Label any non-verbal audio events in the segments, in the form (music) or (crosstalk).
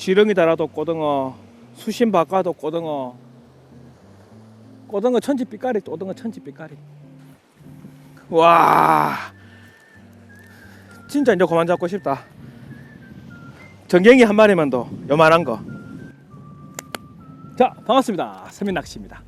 지렁이 달아도 꼬등어 수심 바꿔도 꼬등어. 꼬등어 천지 삐까리 꼬등어 천지 삐까리 와. 진짜 이제 그만 잡고 싶다. 전갱이 한 마리만 더 요만한 거 자 반갑습니다. 세민낚시입니다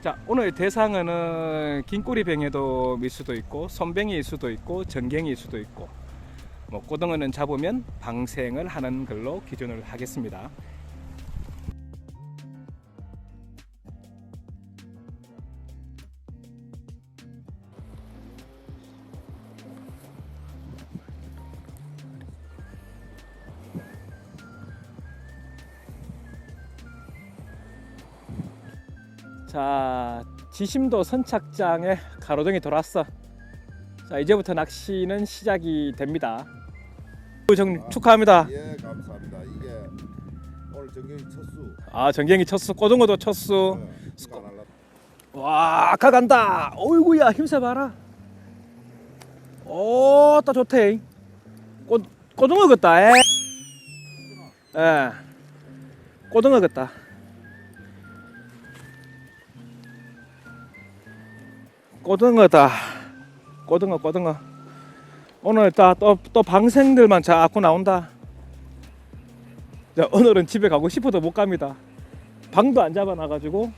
자 오늘 대상어는 긴꼬리뱅에도 밀 수도 있고 손뱅이일 수도 있고 전갱이일 수도 있고 뭐 꼬등어는 잡으면 방생을 하는 걸로 기준을 하겠습니다. 자 지심도 선착장에 가로등이 돌았어. 자 이제부터 낚시는 시작이 됩니다. 정 축하합니다. 예, 감사합니다. 이게 오늘 정경이 첫수. 아 전갱이 첫수 꼬등어도 첫수. 났- 와 아까 간다. 어이구야 힘세 봐라. 오따 좋대. 꼬 꼬등어 같다. 에. 예. 꼬등어 같다. 꼬등어다. 꼬등어 꼬등어. 오늘 또또 방생들만 자꾸 나온다. 자, 오늘은 집에 가고 싶어도 못 갑니다. 방도 안 잡아놔가지고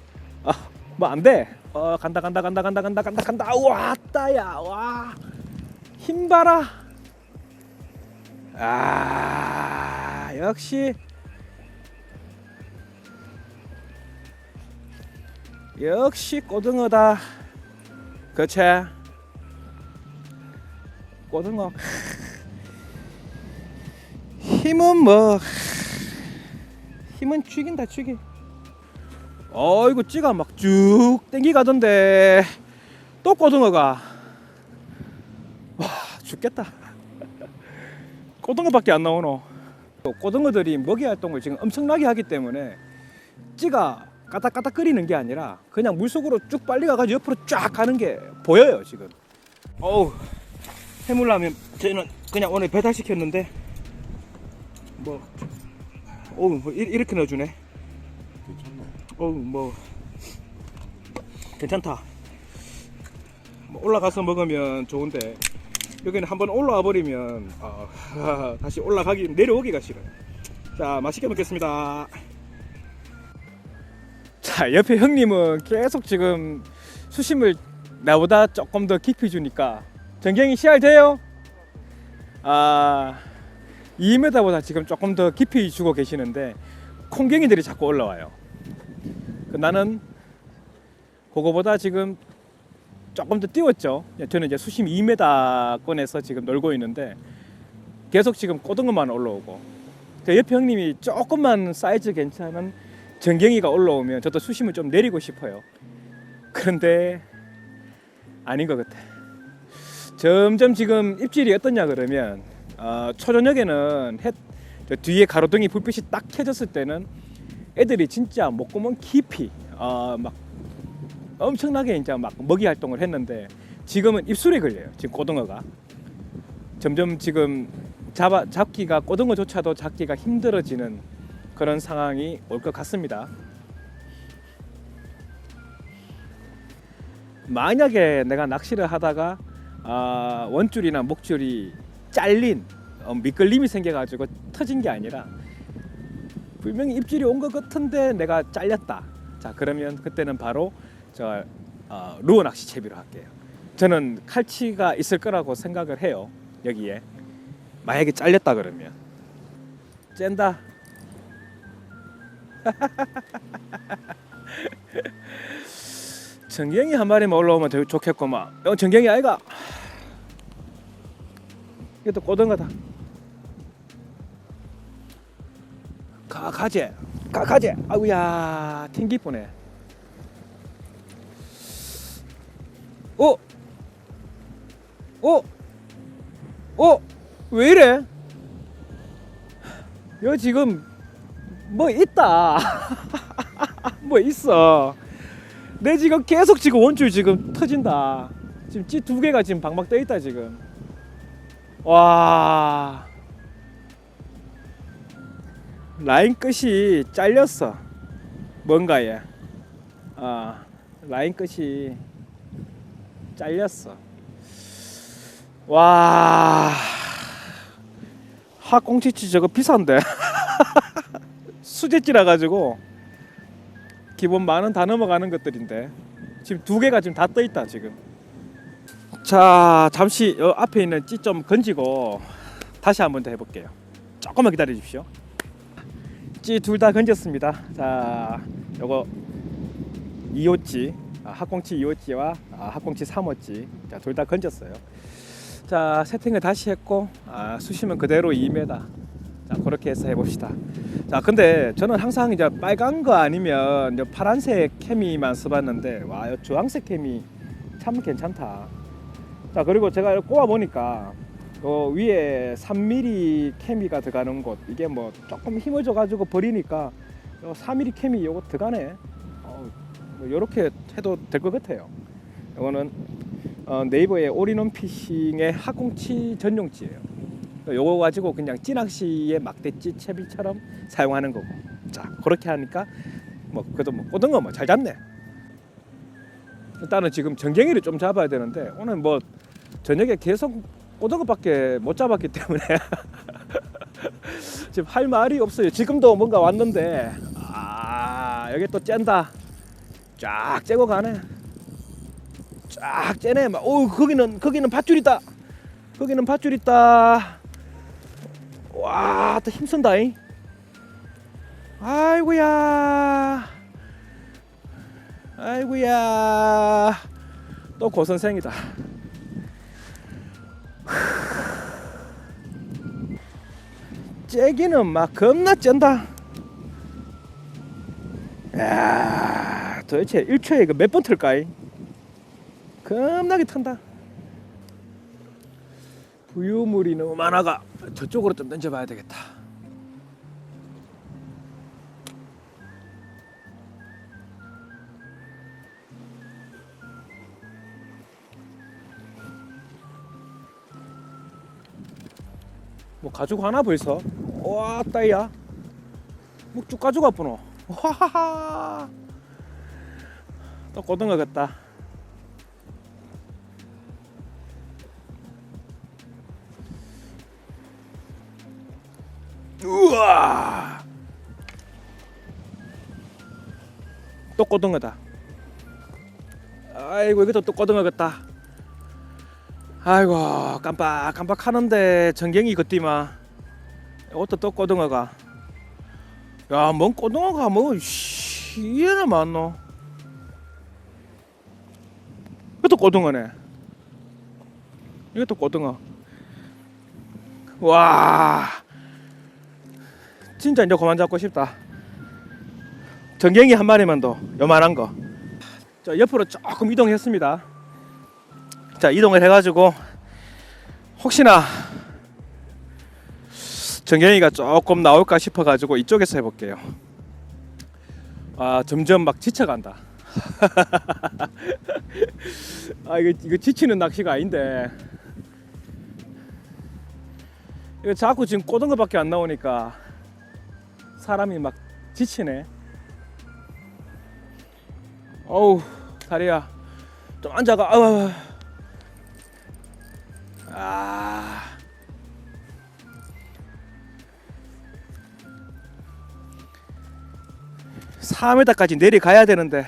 아 뭐 안 돼. 어 간다 간다 간다 간다 간다 간다 간다. 왔다야 와. 힘 봐라. 아 역시 역시 꼬등어다. 그치? 꼬등어. (laughs) 힘은 뭐 힘은 죽인다 죽이. 어이구 찌가 막 쭉 땡기 가던데 또 꼬등어가 와 죽겠다. (laughs) 꼬등어밖에 안 나오노. 꼬등어들이 먹이 활동을 지금 엄청나게 하기 때문에 찌가 까딱까딱거리는 게 아니라 그냥 물속으로 쭉 빨리 가가지고 옆으로 쫙 가는 게 보여요 지금. 어우 해물라면 저는 그냥 오늘 배달 시켰는데 뭐 어우 뭐 이- 이렇게 넣어주네. 어우 뭐 괜찮다. 뭐 올라가서 먹으면 좋은데 여기는 한번 올라와 버리면 아, (laughs) 다시 올라가기 내려오기가 싫어요. 자 맛있게 먹겠습니다. 자 (laughs) 옆에 형님은 계속 지금 수심을 나보다 조금 더 깊이 주니까 전경이 씨알 돼요? 아 2m보다 지금 조금 더 깊이 주고 계시는데 콩갱이들이 자꾸 올라와요. 그 나는 그거보다 지금 조금 더 띄웠죠. 저는 이제 수심 2m권에서 지금 놀고 있는데 계속 지금 꼬등어만 올라오고 그 옆에 형님이 조금만 사이즈 괜찮은 전갱이가 올라오면 저도 수심을 좀 내리고 싶어요. 그런데 아닌 것 같아. 점점 지금 입질이 어떠냐 그러면 어, 초저녁에는 해, 저 뒤에 가로등이 불빛이 딱 켜졌을 때는 애들이 진짜 목구멍 깊이 어, 막 엄청나게 이제 막 먹이 활동을 했는데 지금은 입술에 걸려요. 지금 고등어가 점점 지금 잡아 잡기가 고등어조차도 잡기가 힘들어지는 그런 상황이 올 것 같습니다. 만약에 내가 낚시를 하다가 아, 원줄이나 목줄이 잘린 어, 미끌림이 생겨가지고 터진 게 아니라 분명히 입질이 온 것 같은데 내가 잘렸다. 자 그러면 그때는 바로 저 어, 루어 낚시 채비로 할게요. 저는 칼치가 있을 거라고 생각을 해요. 여기에 만약에 잘렸다 그러면 짠다. (laughs) 정경이 한 마리만 올라오면 되게 좋겠구만. 어, 정경이 아이가. 이것도 꼬등어다. 가 가재, 가 가재. 아우야, 튕기 뻔해. 어, 어, 어, 왜 이래? 여기 지금 뭐 있다. (laughs) 뭐 있어. 내 지금 계속 지금 원줄 지금 터진다. 지금 찌 두 개가 지금 방박 떠 있다 지금. 와. 라인 끝이 잘렸어. 뭔가에. 아, 라인 끝이 잘렸어. 와. 학꽁치치 저거 비싼데. (laughs) 수제찌라 가지고 기본 만원 다 넘어가는 것들인데 지금 두 개가 지금 다 떠 있다 지금. 자 잠시 요 앞에 있는 찌 좀 건지고 다시 한번 더 해볼게요. 조금만 기다려 주십시오. 찌 둘 다 건졌습니다. 자 요거 2호찌 아, 학꽁치 2호찌와 아, 학꽁치 3호찌 자둘 다 건졌어요. 자 세팅을 다시 했고 아, 수심은 그대로 2m. 자 그렇게 해서 해봅시다. 자 근데 저는 항상 이제 빨간 거 아니면 이제 파란색 케미만 써봤는데 와 이 주황색 케미 참 괜찮다. 자 그리고 제가 꼽아 보니까 어, 위에 3mm 케미가 들어가는 곳 이게 뭐 조금 힘을 줘가지고 버리니까 요 4mm 케미 요거 들어가네. 어, 뭐 요렇게 해도 될 것 같아요. 요거는 어, 네이버의 올인원 피싱의 학꽁치 전용찌예요. 요거 가지고 그냥 찌낚시의 막대찌 채비처럼 사용하는 거고. 자 그렇게 하니까 뭐 그래도 뭐 꼬등어 뭐 잘 잡네. 일단은 지금 정갱이를 좀 잡아야 되는데 오늘 뭐 저녁에 계속 꼬등어밖에 못 잡았기 때문에 (laughs) 지금 할 말이 없어요. 지금도 뭔가 왔는데 아 여기 또 짠다. 쫙 째고 가네. 쫙 째네. 막, 오 거기는 거기는 밧줄 있다. 거기는 밧줄 있다. 와, 또 힘쓴다잉. 아이고야. 아이고야. 또 고선생이다. 째기는 막 겁나 짠다. 야, 도대체 1초에 그몇번 틀까이? 겁나게 탄다. 부유물이 너무 많아가 저쪽으로 좀 던져봐야 되겠다. 뭐 가지고 하나 벌써? 와 따이야. 뭐쭉 가지고 왔구나. 와하하. 또 고등어 같다. 우와! 또 꼬등어다. 아이고 이것도 또 꼬등어 같다. 아이고 깜빡 깜빡 하는데 전경이 걷디마. 이것도 또 꼬등어가. 야 뭔 꼬등어가 뭐 이해나 많노. 이것도 꼬등어네. 이것도 꼬등어. 와 진짜 이제 그만 잡고 싶다. 전갱이 한 마리만 더 요만한 거. 자 옆으로 조금 이동했습니다. 자 이동을 해가지고 혹시나 전갱이가 조금 나올까 싶어가지고 이쪽에서 해볼게요. 아 점점 막 지쳐간다. (laughs) 아 이거 이거 지치는 낚시가 아닌데 이거 자꾸 지금 꼬등어밖에 안 나오니까 사람이 막 지치네. 어우 다리야 좀 앉아가. 아우. 아. (4m까지) 내려가야 되는데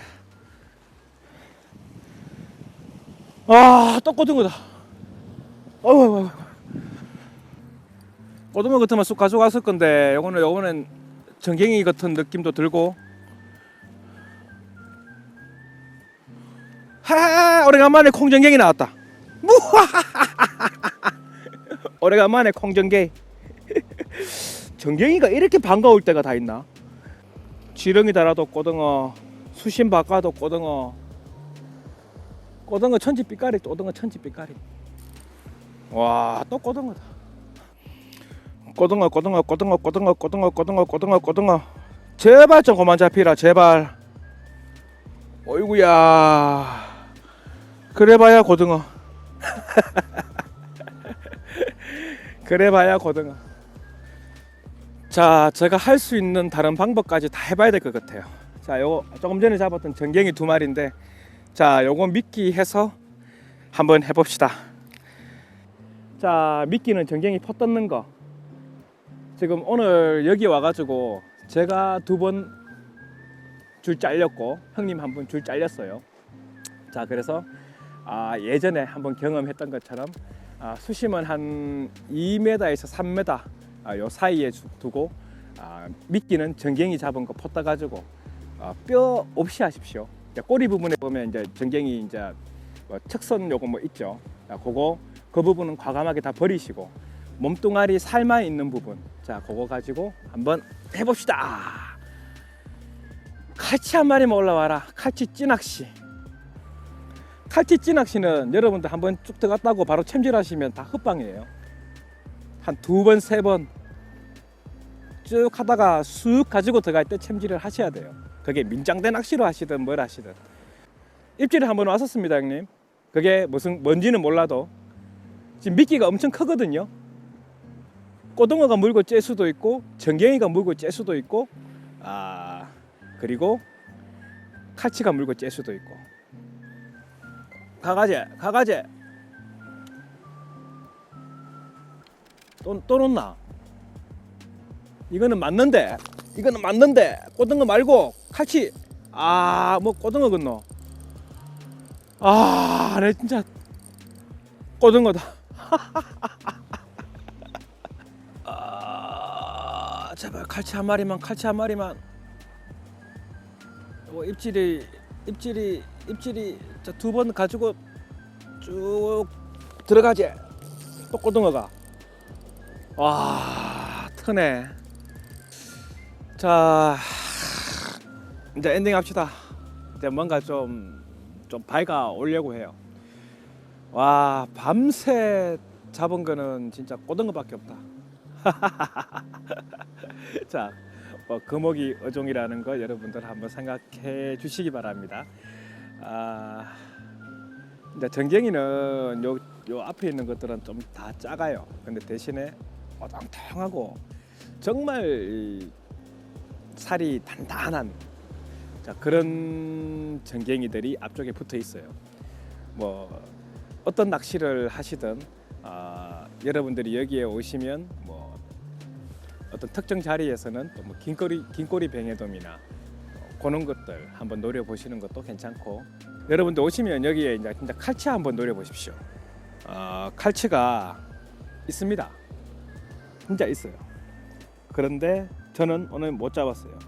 아, 또 고등어다. 어우, 고등어 같으면 쑥 가져갔을 건데, 요거는, 요거는 전갱이 같은 느낌도 들고. 하, 오래간만에 콩전갱이 나왔다. (laughs) 오래간만에 콩전갱이. (laughs) 전갱이가 이렇게 반가울 때가 다 있나? 지렁이 달아도 고등어, 수심 바꿔도 고등어, 고등어 천지 빛깔이 고등어 천지 빛깔이. 와, 또 고등어다. 고등어, 고등어, 고등어, 고등어, 고등어, 고등어, 고등어, 고등어. 제발 좀 그만 잡히라, 제발. 어이구야. 그래봐야 고등어. (laughs) 그래봐야 고등어. 자, 제가 할 수 있는 다른 방법까지 다 해봐야 될 것 같아요. 자, 요거 조금 전에 잡았던 전갱이 두 마리인데, 자, 요거 미끼 해서 한번 해봅시다. 자, 미끼는 전갱이 퍼 떴는 거. 지금 오늘 여기 와가지고 제가 두 번 줄 잘렸고 형님 한 번 줄 잘렸어요. 자, 그래서 아, 예전에 한번 경험했던 것처럼 아, 수심은 한 2m에서 3m 아, 요 사이에 주- 두고 아, 미끼는 전갱이 잡은 거 퍼다 가지고 아, 뼈 없이 하십시오. 꼬리 부분에 보면 이제 전갱이 이제 뭐 척선 요거 뭐 있죠. 자, 그거 그 부분은 과감하게 다 버리시고 몸뚱아리 살만 있는 부분 자 그거 가지고 한번 해봅시다. 칼치 한 마리만 올라와라. 칼치 찌낚시. 칼치 찌낚시는 여러분들 한번 쭉 들어갔다고 바로 챔질하시면 다 흡방이에요. 한 두 번, 세 번 쭉 하다가 쑥 가지고 들어갈 때 챔질을 하셔야 돼요. 그게 민장대 낚시로 하시든 뭘 하시든. 입질을 한번 왔었습니다, 형님. 그게 무슨 뭔지는 몰라도 지금 미끼가 엄청 크거든요. 꼬등어가 물고 째 수도 있고 전갱이가 물고 째 수도 있고 아 그리고 칼치가 물고 째 수도 있고. 가가지 가가지 또, 또 놓나? 이거는 맞는데 이거는 맞는데 꼬등어 말고 칼치. 아 뭐 꼬등어 건너. 아내 진짜 꼬등어다 (laughs) 제발 칼치 한 마리만 칼치 한 마리만. 뭐 입질이 입질이 입질이 두 번 가지고 쭉 들어가지. 또 꼬등어가. 와 트네. 자 이제 엔딩 합시다. 이제 뭔가 좀좀 밝아 오려고 해요. 와 밤새 잡은 거는 진짜 꼬등어밖에 없다 (laughs) 자 뭐, 금옥이 어종이라는 거 여러분들 한번 생각해 주시기 바랍니다. 아, 이제 전갱이는 요, 요 앞에 있는 것들은 좀 다 작아요. 근데 대신에 어당통하고 정말 이 살이 단단한 자, 그런 전갱이들이 앞쪽에 붙어 있어요. 뭐 어떤 낚시를 하시든 아, 여러분들이 여기에 오시면 뭐 어떤 특정 자리에서는 또 뭐 긴꼬리 긴꼬리 뱅에돔이나 어, 그런 것들 한번 노려 보시는 것도 괜찮고 여러분들 오시면 여기에 이제 진짜 칼치 한번 노려 보십시오. 어, 칼치가 있습니다. 진짜 있어요. 그런데 저는 오늘 못 잡았어요.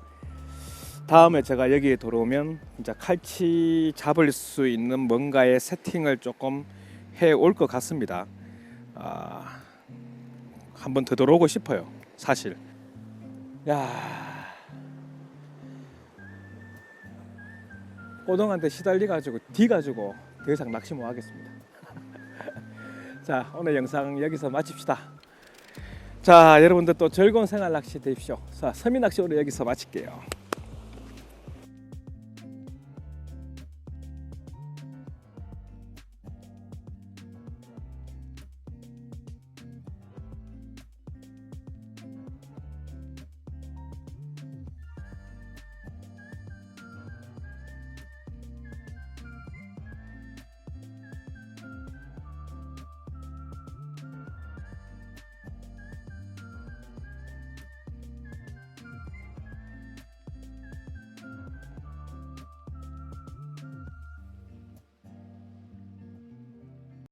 다음에 제가 여기에 들어오면 진짜 칼치 잡을 수 있는 뭔가의 세팅을 조금 해 올 것 같습니다. 아, 한번 더 들어오고 싶어요. 사실. 야. 꼬동한테 시달리 가지고 뒤 가지고 더 이상 낚시 못 하겠습니다. (laughs) 자, 오늘 영상 여기서 마칩시다. 자, 여러분들 또 즐거운 생활 낚시 되십시오. 자, 서민 낚시 오늘 여기서 마칠게요.